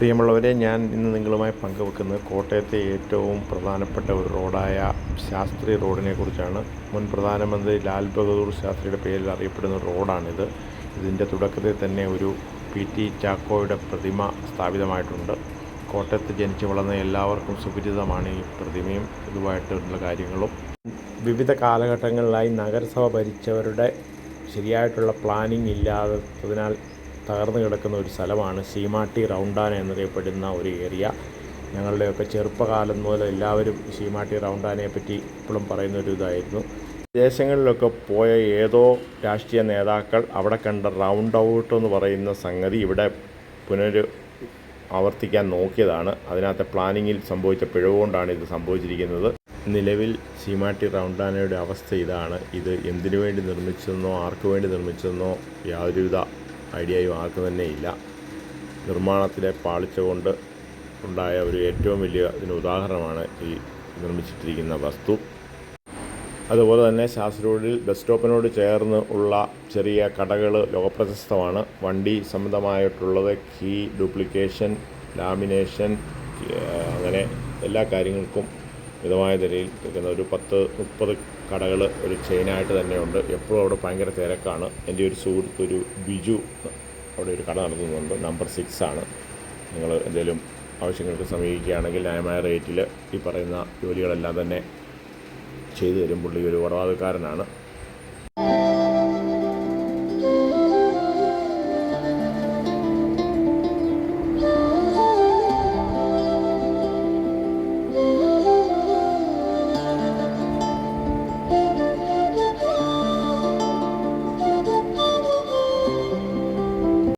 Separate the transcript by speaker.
Speaker 1: പ്രിയമുള്ളവരെ ഞാൻ ഇന്ന് നിങ്ങളുമായി പങ്കുവെക്കുന്നത് കോട്ടയത്തെ ഏറ്റവും പ്രധാനപ്പെട്ട ഒരു റോഡായ ശാസ്ത്രി റോഡിനെ കുറിച്ചാണ്. മുൻ പ്രധാനമന്ത്രി ലാൽ ബഹദൂർ ശാസ്ത്രിയുടെ പേരിൽ അറിയപ്പെടുന്ന റോഡാണിത്. ഇതിന്റെ തുടക്കത്തിൽ തന്നെ ഒരു പി ടി ചാക്കോയുടെ പ്രതിമ സ്ഥാപിതമായിട്ടുണ്ട്. കോട്ടയത്ത് ജനിച്ചു വളർന്ന എല്ലാവർക്കും സുപരിചിതമാണ് ഈ പ്രതിമയും ഇതുമായിട്ടുള്ള കാര്യങ്ങളും. വിവിധ കാലഘട്ടങ്ങളിലായി നഗരസഭ ഭരിച്ചവരുടെ ശരിയായിട്ടുള്ള പ്ലാനിംഗ് ഇല്ലാത്തതിനാൽ തകർന്നു കിടക്കുന്ന ഒരു സ്ഥലമാണ് ശീമാട്ടി റൗണ്ടാൻ എന്നറിയപ്പെടുന്ന ഒരു ഏരിയ. ഞങ്ങളുടെയൊക്കെ ചെറുപ്പകാലം മുതൽ എല്ലാവരും ശീമാട്ടി റൗണ്ടാനെ പറ്റി ഇപ്പോഴും പറയുന്ന ഒരു ഇതായിരുന്നു. വിദേശങ്ങളിലൊക്കെ പോയ ഏതോ രാഷ്ട്രീയ നേതാക്കൾ അവിടെ കണ്ട റൗണ്ട് ഔട്ട് എന്ന് പറയുന്ന സംഗതി ഇവിടെ പുനര് ആവർത്തിക്കാൻ നോക്കിയതാണ്. അതിനകത്തെ പ്ലാനിങ്ങിൽ സംഭവിച്ച പിഴവുകൊണ്ടാണ് ഇത് സംഭവിച്ചിരിക്കുന്നത്. നിലവിൽ സീമാട്ടി റൗണ്ടാനയുടെ അവസ്ഥ ഇതാണ്. ഇത് എന്തിനു വേണ്ടി നിർമ്മിച്ചതെന്നോ ആർക്കു വേണ്ടി നിർമ്മിച്ചതെന്നോ യാതൊരുവിധ ഐഡിയയും ആർക്കും തന്നെ ഇല്ല. നിർമ്മാണത്തിലെ പാളിച്ച കൊണ്ട് ഉണ്ടായ ഒരു ഏറ്റവും വലിയ ഇതിന് ഉദാഹരണമാണ് ഈ നിർമ്മിച്ചിട്ടിരിക്കുന്ന വസ്തു. അതുപോലെ തന്നെ ശാസ്ത്രോഡിൽ ബസ് സ്റ്റോപ്പിനോട് ചേർന്ന് ഉള്ള ചെറിയ കടകൾ ലോകപ്രശസ്തമാണ്. വണ്ടി സംബന്ധമായിട്ടുള്ളത് കീ ഡ്യൂപ്ലിക്കേഷൻ ലാമിനേഷൻ അങ്ങനെ എല്ലാ കാര്യങ്ങൾക്കും മിതമായ നിലയിൽ നിൽക്കുന്ന ഒരു പത്ത് മുപ്പത് കടകൾ ഒരു ചെയിനായിട്ട് തന്നെയുണ്ട്. എപ്പോഴും അവിടെ ഭയങ്കര തിരക്കാണ്. എന്റെ ഒരു സുഹൃത്ത് ഒരു ബിജു അവിടെ ഒരു കട നടത്തുന്നുണ്ട്. നമ്പർ സിക്സ് ആണ്. നിങ്ങൾ എന്തെങ്കിലും ആവശ്യങ്ങൾക്ക് സമീപിക്കുകയാണെങ്കിൽ ന്യായമായ റേറ്റിൽ ഈ പറയുന്ന ജോലികളെല്ലാം തന്നെ ചെയ്തു തരും. പുള്ളി ഒരു വടവാതക്കാരനാണ്